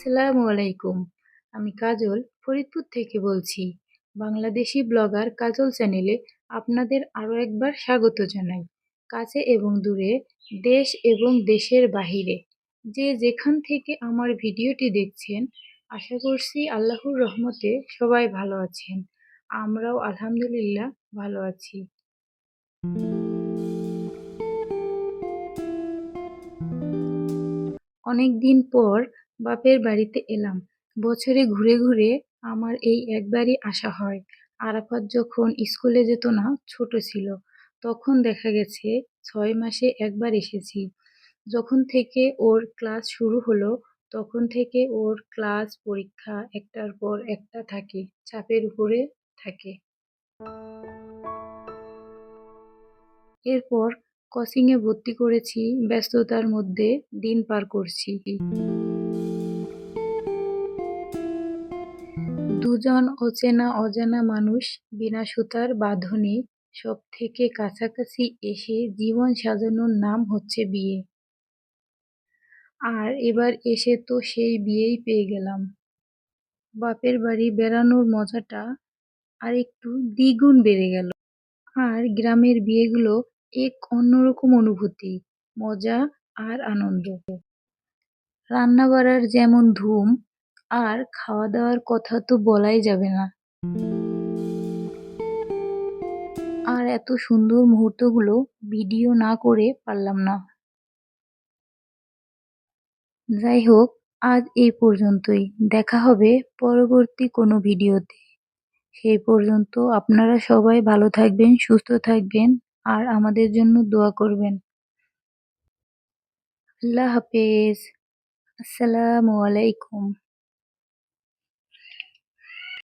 আসসালামু আলাইকুম। আমি কাজল, ফরিদপুর থেকে বলছি। বাংলাদেশি ব্লগার কাজল চ্যানেলে আপনাদের আরও একবার স্বাগত জানাই। কাছে এবং দূরে, দেশ এবং দেশের বাহিরে। যে যেখান থেকে আমার ভিডিওটি দেখছেন, আশা করছি আল্লাহর রহমতে সবাই ভালো আছেন। আমরাও আলহামদুলিল্লাহ ভালো আছি। অনেক দিন পর বাপের বাড়িতে এলাম। বছরে ঘুরে ঘুরে আমার এই একবারই আসা হয়। আরাফাত যখন স্কুলে যেত না, ছোট ছিল, তখন দেখা গেছে ছয় মাসে একবার এসেছি। যখন থেকে ওর ক্লাস শুরু হলো, তখন থেকে ওর ক্লাস পরীক্ষা একটার পর একটা থাকে, চাপের উপরে থাকে। এরপর কোচিংয়ে ভর্তি করেছি, ব্যস্ততার মধ্যে দিন পার করছি। দুজন অচেনা অজানা মানুষ বিনা সুতার বাঁধনে সব থেকে কাছাকাছি এসে জীবন সাজানোর নাম হচ্ছে বিয়ে। আর এবার এসে তো সেই বিয়েই পেয়ে গেলাম। বাপের বাড়ি বেড়ানোর মজাটা আর একটু দ্বিগুণ বেড়ে গেল। আর গ্রামের বিয়েগুলো এক অন্যরকম অনুভূতি, মজা আর আনন্দ। রান্না বাড়ার যেমন ধুম আর খাওয়া দাওয়ার কথা তো বলাই যাবে না। আর এত সুন্দর মুহূর্তগুলো ভিডিও না করে পারলাম না। যাই হোক আজ এই পর্যন্তই। দেখা হবে পরবর্তী কোনো ভিডিওতে। সেই পর্যন্ত আপনারা সবাই ভালো থাকবেন, সুস্থ থাকবেন আর আমাদের জন্য দোয়া করবেন। আল্লাহ হাফেজ। আসসালামু আলাইকুম।